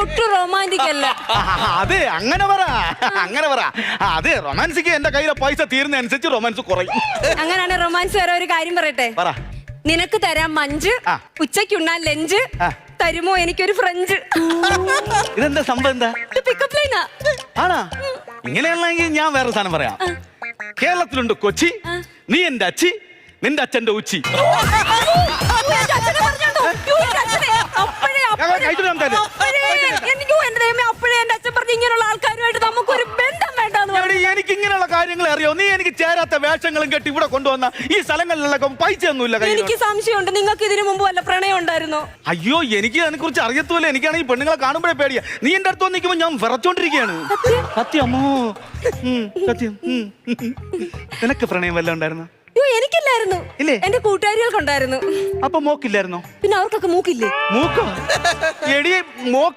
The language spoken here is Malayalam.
ഒട്ടും റൊമാന്റിക് അല്ല. അതെ അങ്ങനെ പറ. അങ്ങനെ പറ. അതെ റൊമാൻസിക്ക് എന്റെ കയ്യിലെ പൈസ തീരുന്ന അനുസരിച്ച് റൊമാൻസ് കുറയും. അങ്ങനെയാണ് റൊമാൻസ് വരെ ഒരു കാര്യം പറയട്ടെ. പറ. നിനക്ക് തരാം മഞ്ച്. ഉച്ചയ്ക്കുണ്ണാൻ ലഞ്ച്. തരുമോ എനിക്കൊരു ഫ്രഞ്ച്. ഇതെന്താ സംഭവം എന്താ? പിക്കപ്പ് ലൈനാ ആണാ? ഇങ്ങനെയാണെങ്കിൽ ഞാൻ വേറെ സാധനം പറയാം. കേരളത്തിലുണ്ട് കൊച്ചി നീ എന്റെ അച്ചി നിന്റെ അച്ഛന്റെ ഉച്ചി. അപ്പഴേ, കാര്യങ്ങൾ അറിയോ? നീ എനിക്ക് ചേരാത്ത വേഷങ്ങളും കെട്ടി ഇവിടെ കൊണ്ടുവന്ന ഈ സ്ഥലങ്ങളിലൊക്കെ പൈസ ഒന്നുമില്ല എനിക്ക് സംശയമുണ്ട്. നിങ്ങൾക്ക് ഇതിനു മുമ്പ് വല്ല പ്രണയം ഉണ്ടായിരുന്നോ? അയ്യോ എനിക്ക് അതിനെ കുറിച്ച് അറിയത്തുമില്ല എനിക്കാണെങ്കിൽ പെണ്ണുങ്ങളെ കാണുമ്പോഴേ പേടിയാ. നീ എന്റെ അടുത്ത് വന്ന് നിൽക്കുമ്പോ ഞാൻ വിറച്ചോണ്ടിരിക്കുകയാണ്. സത്യം? ഉം, സത്യം. ഉം. നിനക്ക് പ്രണയം വല്ലതും ഉണ്ടായിരുന്നു? അയ്യോ എനിക്കില്ലായിരുന്നു. ഇല്ലേ? എന്റെ കൂട്ടുകാരികൾക്കുണ്ടായിരുന്നു. അപ്പൊ മോക്കില്ലായിരുന്നോ? പിന്നെ അവർക്കൊക്കെ മൂക്കില്ലേ? മൂക്കോ? എടി മോക്ക്